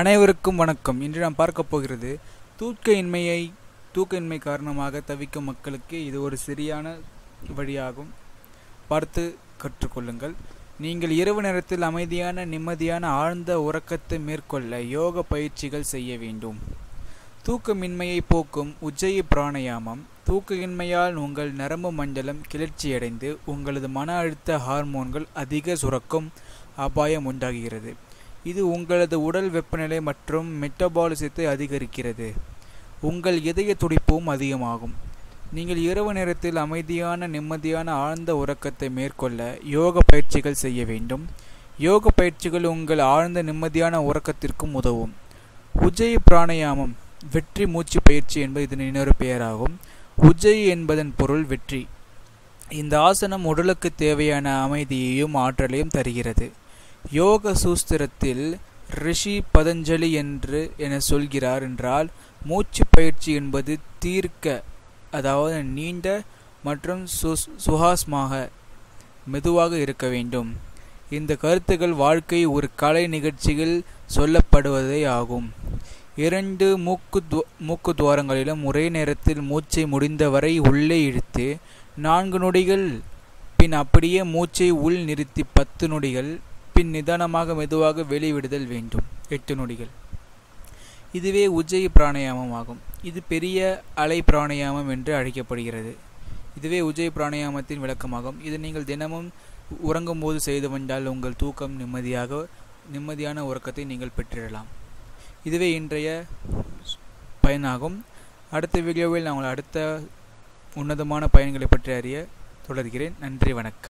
அனைவருக்கும் வணக்கம். இன்று நாம் பார்க்க போகிறது தூக்க இன்மையை தூக்க இன்மை காரணமாக தவிக்கும் மக்களுக்கு இது ஒரு சரியான வழியாகும். பார்த்து கற்றுக்கொள்ளுங்கள். நீங்கள் இரவு நேரத்தில் அமைதியான நிம்மதியான ஆழ்ந்த உறக்கத்தை மேற்கொள்ள யோக பயிற்சிகள் செய்ய வேண்டும். தூக்கமின்மையை போக்கும் உஜ்ஜயி பிராணயாமம் தூக்கமின்மையால் உங்கள் நரம்பு மண்டலம் கிளர்ச்சியடைந்து உங்களது மன அழுத்த ஹார்மோன்கள் அதிக சுரக்கும் அபாயம் உண்டாகிறது. இது உங்களது உடல் வெப்பநிலை மற்றும் மெட்டபாலிசத்தை அதிகரிக்கிறது. உங்கள் இதய துடிப்பும் அதிகமாகும். நீங்கள் இரவு நேரத்தில் அமைதியான நிம்மதியான ஆழ்ந்த உறக்கத்தை மேற்கொள்ள யோக பயிற்சிகள் செய்ய வேண்டும். யோக பயிற்சிகள் உங்கள் ஆழ்ந்த நிம்மதியான உறக்கத்திற்கும் உதவும். உஜய் பிராணயாமம் வெற்றி மூச்சு பயிற்சி என்பது இதன் இன்னொரு பெயராகும். உஜய் என்பதன் பொருள் வெற்றி. இந்த ஆசனம் உடலுக்கு தேவையான அமைதியையும் ஆற்றலையும் தருகிறது. யோக சூஸ்திரத்தில் ரிஷி பதஞ்சலி என்று என சொல்கிறார் என்றால் மூச்சு பயிற்சி என்பது தீர்க்க அதாவது நீண்ட மற்றும் சுஹாஸ்மாக மெதுவாக இருக்க வேண்டும். இந்த கருத்துக்கள் வாழ்க்கை ஒரு கலை நிகழ்ச்சியில் சொல்லப்படுவதே ஆகும். இரண்டு மூக்கு மூக்கு துவாரங்களிலும் ஒரே நேரத்தில் மூச்சை முடிந்தவரை உள்ளே இழுத்து நான்கு நொடிகள் பின் அப்படியே மூச்சை உள் நிறுத்தி பத்து நொடிகள் பின் நிதானமாக மெதுவாக வெளிவிடுதல் வேண்டும். எட்டு நொடிகள். இதுவே உஜ்ஜயி பிராணயாமம் ஆகும். இது பெரிய அலை பிராணயாமம் என்று அழைக்கப்படுகிறது. இதுவே உஜ்ஜயி பிராணயாமத்தின் விளக்கமாகும். இது நீங்கள் தினமும் உறங்கும் போது செய்து வந்தால் உங்கள் தூக்கம் நிம்மதியாக நிம்மதியான உறக்கத்தை நீங்கள் பெற்றிடலாம். இதுவே இன்றைய பயனாகும். அடுத்த வீடியோவில் நான் உங்கள் அடுத்த உன்னதமான பயன்களை பற்றி அறிய தொடர்கிறேன். நன்றி வணக்கம்.